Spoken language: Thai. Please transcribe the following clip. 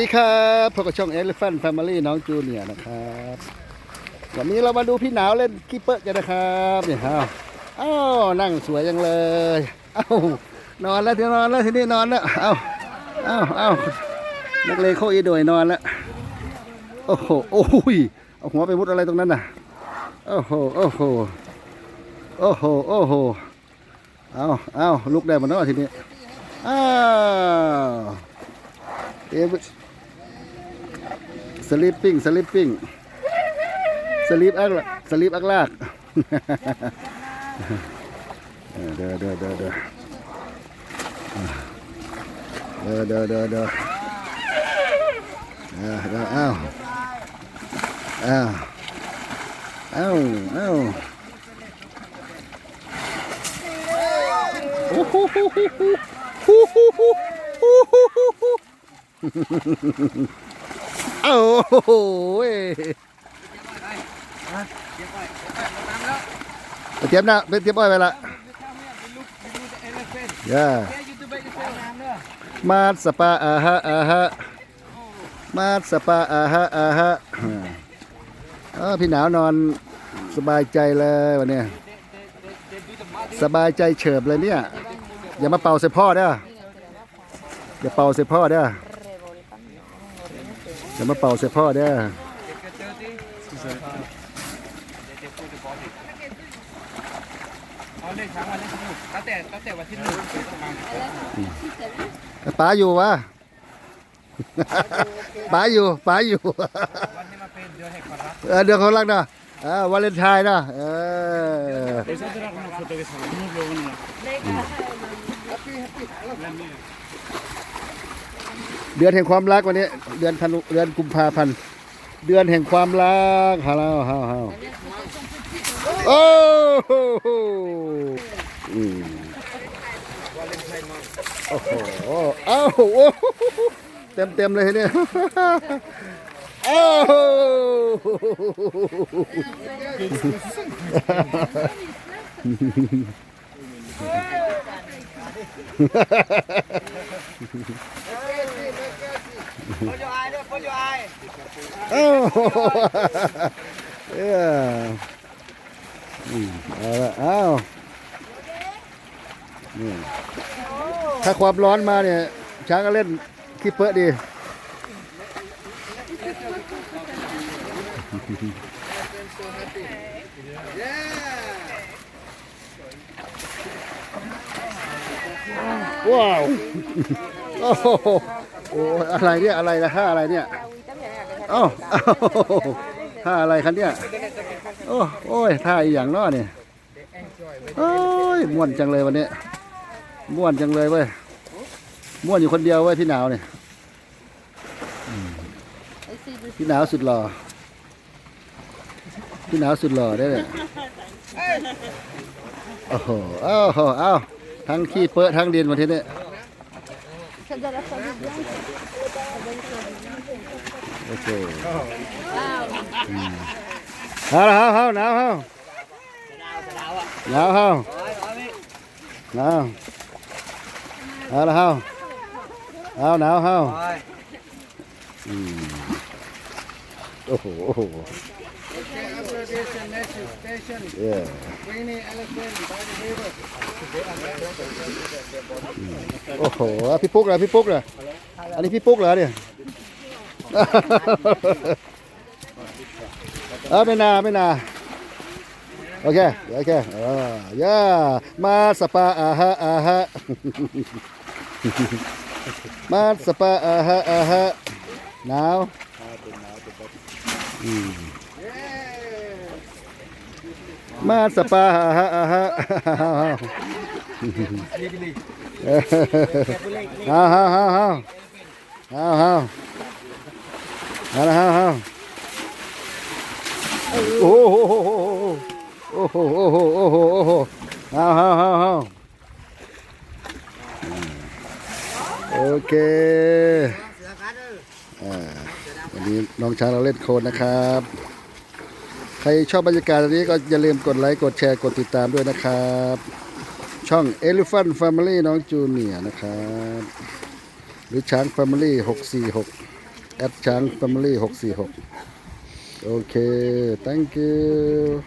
ดีครับพบกับช่อง Elephant Family น้องจูเนียร์นะครับ วันนี้เรามาดูพี่หนาวเล่นกีเปอร์กันนะครับเนี่ยอ้าวอ้าวนั่งสวยจังเลยอ้าวนอนแล้วที่นอนแล้วที่นี้นอนแล้วอ้าวอ้าวอ้าวนักเลงโคอีโดยนอนแล้วโอ้โหโอ้ยเอาหัวไปมุดอะไรตรงนั้นน่ะโอ้โหโอ้โหโอ้โหโอ้โหเอาเอาลุกได้หมดเนาะทีนี้อ้าวเอ สลิปปิ้งสลิปปิ้งสลิปอักสลิปอักลากเออเด้อเด้อเด้อเด้อเด้อเด้อเด้อเด้อเออเด้ออ้าวอ้าวอ้าวอ้าวโอ้โหโหโหโหโหโหโห โหโหโอ้โหเว้ยไปเตรียมนะไปเตรียมอ้อยไปละย่ามาสปาอาฮะอาฮะมาสปาอาฮะอาฮะเออพี่หนาวนอนสบายใจเลยวันเนี้ยสบายใจเฉิบเลยเนี่ย อย่ามาเป่าใส่พ่อเด้ออย่าเป่าใส่พ่อเด้อ จะมาเป่าเสพพ่อเด้อป๋าอยู่วะป๋าอยู่ป๋าอยู่เดือนขอรักนะวาเลนไทน์นะเออ เดือนแห่งความรักวันนี้ เดือนธันเดือนกุมภาพันธ์เดือนแห่งความรักฮาลาฮาฮาโอ้โหอืมโอ้โหเอ้าโอ้โหเต็มเต็มเลยเนี่ยโอ้โหโป Put your eye there, put your eye. Oh, yeah. Mm. All right. Ow. นี่ถ้าความร้อนมาเนี่ย ช้างก็เล่นขี้เปื้อดี ว้าว โอ้ โหโอ้ยอะไรเนี่ยอะไรนะท่าอะไรเนี่ยเอ้าเอ้าท่าอะไรคันเนี่ยโอ้โอ้ยท่าอีหยังเนาะเนี่ยโอ้ยม่วนจังเลยวันนี้ม่วนจังเลยเว้ยม่วนอยู่คนเดียวเว้ยพี่หนาวเนี่ยอืมพี่หนาวสุดหล่อพี่หนาวสุดหล่อได้เลยโอ้โหเอ้าโหเอ้าทั้งขี้เปื้อะทั้งดินวันที่นี้ Okay. Không, không, không, nào không? Nào không? Nào. Nào là không? Nào nào không? Ừ. Oh, oh. Oh, api lah, api lah. Ini api lah dia. Ah, mena, mena. Oke, oke. Okay. Oh, ya, mas apa aha aha. mas apa aha aha. Now. Hmm. มาสปาอาฮะอาฮะเอาเอาเอาเอาเอาเอาเอาละเอาเอาโอ้โหโอ้โหโอ้โหโอ้โหโอ้โหเอาเอาเอาเอาโอเคอ่าวันนี้น้องช้างเราเล่นโคนนะครับ ใครชอบบรรยากาศแบบนี้ก็อย่าลืมกดไลค์ กดแชร์ กดติดตามด้วยนะครับ ช่อง Elephant Family น้องจูเนียร์นะครับ หรือช้าง Family 646แอดช้าง family 646 โอเค thank you